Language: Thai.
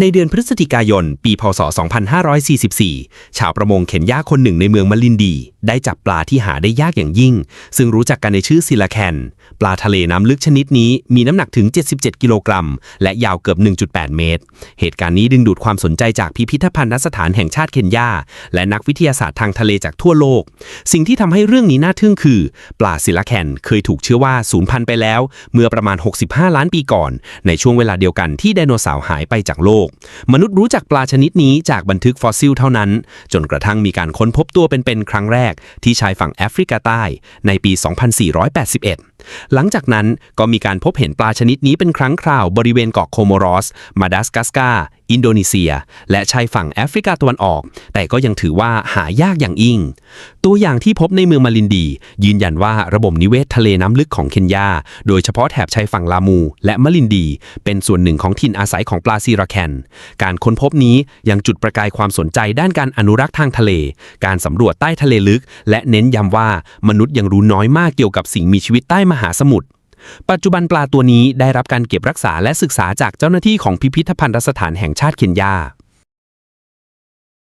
ในเดือนพฤศจิกายน ปี พศ 2544 ชาวประมงเคนยาคนหนึ่งในเมืองมะลินดี ได้จับปลาที่หาได้ยากอย่างยิ่ง ซึ่งรู้จักกันในชื่อซิลาแคน ปลาทะเลน้ำลึกชนิดนี้มีน้ำหนักถึง 77 กิโลกรัม และยาวเกือบ 1.8 เมตร เหตุการณ์นี้ดึงดูดความสนใจจากพิพิธภัณฑ์สถานแห่งชาติเคนยา และนักวิทยาศาสตร์ทางทะเลจากทั่วโลก สิ่งที่ทำให้เรื่องนี้น่าทึ่งคือ ปลาซิลาแคนเคยถูกเชื่อว่าสูญพันธุ์ไปแล้ว เมื่อประมาณ 65 ล้านปีก่อน ในช่วงเวลาเดียวกันที่ไดโนเสาร์หายไปจากโลกมนุษย์รู้จักปลาชนิดนี้จากบันทึกฟอสซิลเท่านั้น จนกระทั่งมีการค้นพบตัวเป็นๆครั้งแรก ที่ชายฝั่งแอฟริกาใต้ ในปี 2481 หลังจากนั้นก็มีการพบเห็นปลาชนิดนี้เป็นครั้งคราวบริเวณเกาะโคโมรอส มาดัสกัสการ์อินโดนีเซีย และชายฝั่งแอฟริกาตะวันออก แต่ก็ยังถือว่าหายากอย่างยิ่ง ตัวอย่างที่พบในเมืองมาลินดี ยืนยันว่าระบบนิเวศทะเลน้ำลึกของเคนยา โดยเฉพาะแถบชายฝั่งลามู และมะลินดี เป็นส่วนหนึ่งของถิ่นอาศัยของปลาซีราแคนการค้นพบนี้ยังจุดประกายความสนใจด้านการอนุรักษ์ทางทะเล การสำรวจใต้ทะเลลึก และเน้นย้ำว่ามนุษย์ยังรู้น้อยมากเกี่ยวกับสิ่งมีชีวิตใต้มหาสมุทรปัจจุบันปลาตัวนี้ได้รับการเก็บรักษาและศึกษาจากเจ้าหน้าที่ของพิพิธภัณฑสถานแห่งชาติเคนยา